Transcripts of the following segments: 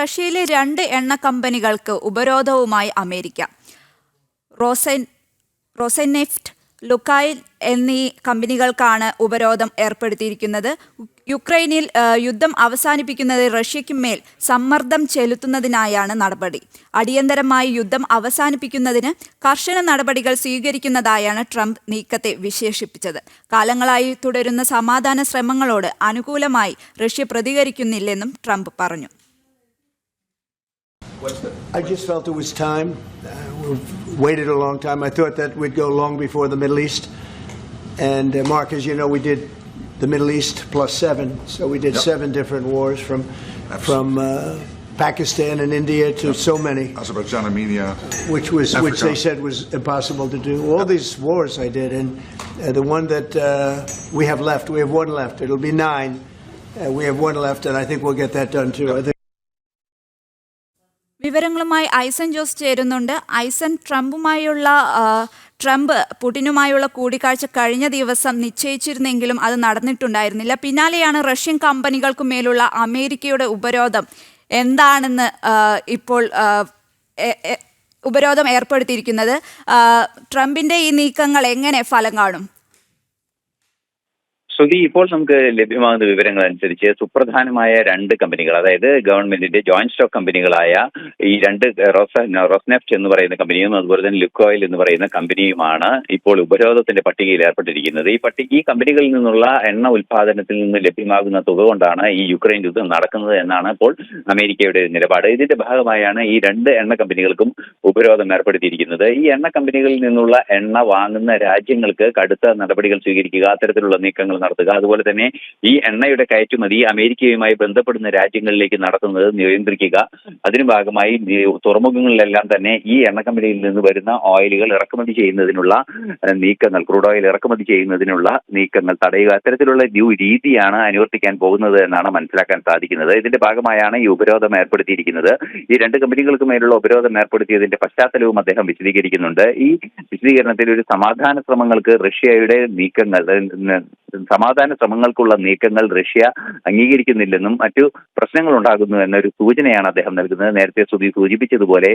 റഷ്യയിലെ രണ്ട് എണ്ണ കമ്പനികൾക്ക് ഉപരോധവുമായി അമേരിക്ക. റോസൻ റോസനെഫ്റ്റ് ലുക്കായിൽ എന്നീ കമ്പനികൾക്കാണ് ഉപരോധം ഏർപ്പെടുത്തിയിരിക്കുന്നത്. യുക്രൈനിൽ യുദ്ധം അവസാനിപ്പിക്കുന്നത് റഷ്യയ്ക്ക് മേൽ സമ്മർദ്ദം ചെലുത്തുന്നതിനായാണ് നടപടി. അടിയന്തരമായി യുദ്ധം അവസാനിപ്പിക്കുന്നതിന് കർശന നടപടികൾ സ്വീകരിക്കുന്നതായാണ് ട്രംപ് നീക്കത്തെ വിശേഷിപ്പിച്ചത്. കാലങ്ങളായി തുടരുന്ന സമാധാന ശ്രമങ്ങളോട് അനുകൂലമായി റഷ്യ പ്രതികരിക്കുന്നില്ലെന്നും ട്രംപ് പറഞ്ഞു. I just felt it was time. Uh, we've waited a long time. I thought that we'd go long before the Middle East. And uh, Mark, as you know, we did the Middle East plus seven. So we did Yep. seven different wars from from uh, Pakistan and India to so many, Azerbaijan, Armenia. which was which they Africa. said was impossible to do. All these wars I did, and uh, the one that uh, we have left, we have one left. It'll be nine. Uh, we have one left, and I think we'll get that done too. I think. വിവരങ്ങളുമായി ഐസൻ ജോസ് ചേരുന്നുണ്ട്. ഐസൻ ട്രംപുമായുള്ള Trump പുടിനുമായുള്ള കൂടിക്കാഴ്ച കഴിഞ്ഞ ദിവസം നിശ്ചയിച്ചിരുന്നെങ്കിലും അത് നടന്നിട്ടുണ്ടായിരുന്നില്ല. പിന്നാലെയാണ് Russian കമ്പനികൾക്ക് മേലുള്ള അമേരിക്കയുടെ ഉപരോധം എന്താണെന്ന് ഇപ്പോൾ ഉപരോധം ഏർപ്പെടുത്തിയിരിക്കുന്നത്. ട്രംപിന്റെ ഈ നീക്കങ്ങൾ എങ്ങനെ ഫലം കാണും? ശ്രുതി ഇപ്പോൾ നമുക്ക് ലഭ്യമാകുന്ന വിവരങ്ങൾ അനുസരിച്ച് സുപ്രധാനമായ രണ്ട് കമ്പനികൾ അതായത് ഗവൺമെന്റിന്റെ ജോയിന്റ് സ്റ്റോക്ക് കമ്പനികളായ ഈ രണ്ട് റോസ റോസ്നെഫ്റ്റ് എന്ന് പറയുന്ന കമ്പനിയും അതുപോലെ തന്നെ ലുക്കോയിൽ എന്ന് പറയുന്ന കമ്പനിയുമാണ് ഇപ്പോൾ ഉപരോധത്തിന്റെ പട്ടികയിൽ ഏർപ്പെട്ടിരിക്കുന്നത്. ഈ പട്ടിക ഈ കമ്പനികളിൽ നിന്നുള്ള എണ്ണ ഉൽപാദനത്തിൽ നിന്ന് ലഭ്യമാകുന്ന തുക കൊണ്ടാണ് ഈ യുക്രൈൻ യുദ്ധം നടക്കുന്നത് എന്നാണ് ഇപ്പോൾ അമേരിക്കയുടെ നിലപാട്. ഇതിന്റെ ഭാഗമായാണ് ഈ രണ്ട് എണ്ണ കമ്പനികൾക്കും ഉപരോധം ഏർപ്പെടുത്തിയിരിക്കുന്നത്. ഈ എണ്ണ കമ്പനികളിൽ നിന്നുള്ള എണ്ണ വാങ്ങുന്ന രാജ്യങ്ങൾക്ക് കടുത്ത നടപടികൾ സ്വീകരിക്കുക അത്തരത്തിലുള്ള നീക്കങ്ങൾ നടത്തുക. അതുപോലെ തന്നെ ഈ എണ്ണയുടെ കയറ്റുമതി അമേരിക്കയുമായി ബന്ധപ്പെടുന്ന രാജ്യങ്ങളിലേക്ക് നടത്തുന്നത് നിയന്ത്രിക്കുക. അതിനു ഭാഗമായി തുറമുഖങ്ങളിലെല്ലാം തന്നെ ഈ എണ്ണ കമ്പനിയിൽ നിന്ന് വരുന്ന ഓയിലുകൾ ഇറക്കുമതി ചെയ്യുന്നതിനുള്ള നീക്കങ്ങൾ ക്രൂഡ് ഓയിൽ ഇറക്കുമതി ചെയ്യുന്നതിനുള്ള നീക്കങ്ങൾ തടയുക. അത്തരത്തിലുള്ള രീതിയാണ് അനുവർത്തിക്കാൻ പോകുന്നത് എന്നാണ് മനസ്സിലാക്കാൻ സാധിക്കുന്നത്. ഇതിന്റെ ഭാഗമായാണ് ഈ ഉപരോധം ഏർപ്പെടുത്തിയിരിക്കുന്നത്. ഈ രണ്ട് കമ്പനികൾക്ക് മേലുള്ള ഉപരോധം ഏർപ്പെടുത്തിയതിന്റെ പശ്ചാത്തലവും അദ്ദേഹം വിശദീകരിക്കുന്നുണ്ട്. ഈ വിശദീകരണത്തിൽ ഒരു സമാധാന ശ്രമങ്ങൾക്ക് റഷ്യയുടെ നീക്കങ്ങൾ സമാധാന ശ്രമങ്ങൾക്കുള്ള നീക്കങ്ങൾ റഷ്യ അംഗീകരിക്കുന്നില്ലെന്നും മറ്റു പ്രശ്നങ്ങൾ ഉണ്ടാകുന്നു എന്നൊരു സൂചനയാണ് അദ്ദേഹം നൽകുന്നത്. നേരത്തെ സുധി സൂചിപ്പിച്ചതുപോലെ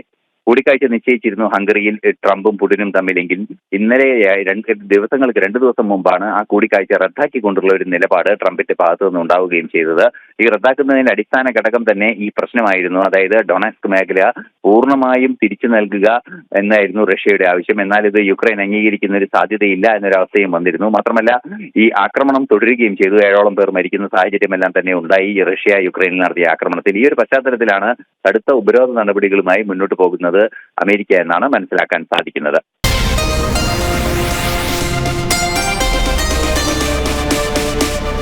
കൂടിക്കാഴ്ച നിശ്ചയിച്ചിരുന്നു ഹംഗറിയിൽ ട്രംപും പുടിനും തമ്മിലെങ്കിൽ. ഇന്നലെ രണ്ട് ദിവസങ്ങൾക്ക് രണ്ടു ദിവസം മുമ്പാണ് ആ കൂടിക്കാഴ്ച റദ്ദാക്കിക്കൊണ്ടുള്ള ഒരു നിലപാട് ട്രംപിന്റെ ഭാഗത്തു നിന്ന് ഉണ്ടാവുകയും ചെയ്തത്. ഈ റദ്ദാക്കുന്നതിന്റെ അടിസ്ഥാന ഘടകം തന്നെ ഈ പ്രശ്നമായിരുന്നു. അതായത് ഡൊണസ്ക് മേഖല പൂർണമായും തിരിച്ചു നൽകുക എന്നായിരുന്നു റഷ്യയുടെ ആവശ്യം. എന്നാൽ ഇത് യുക്രൈൻ അംഗീകരിക്കുന്ന ഒരു സാധ്യതയില്ല എന്നൊരവസ്ഥയും വന്നിരുന്നു. മാത്രമല്ല ഈ ആക്രമണം തുടരുകയും ചെയ്തു. ഏഴോളം പേർ മരിക്കുന്ന സാഹചര്യമെല്ലാം തന്നെ ഉണ്ടായി. റഷ്യ യുക്രൈനിൽ നടത്തിയ ആക്രമണത്തിൽ. ഈ ഒരു പശ്ചാത്തലത്തിലാണ് കടുത്ത ഉപരോധ നടപടികളുമായി മുന്നോട്ട് പോകുന്നത് അമേരിക്ക എന്നാണ് മനസ്സിലാക്കാൻ സാധിക്കുന്നത്.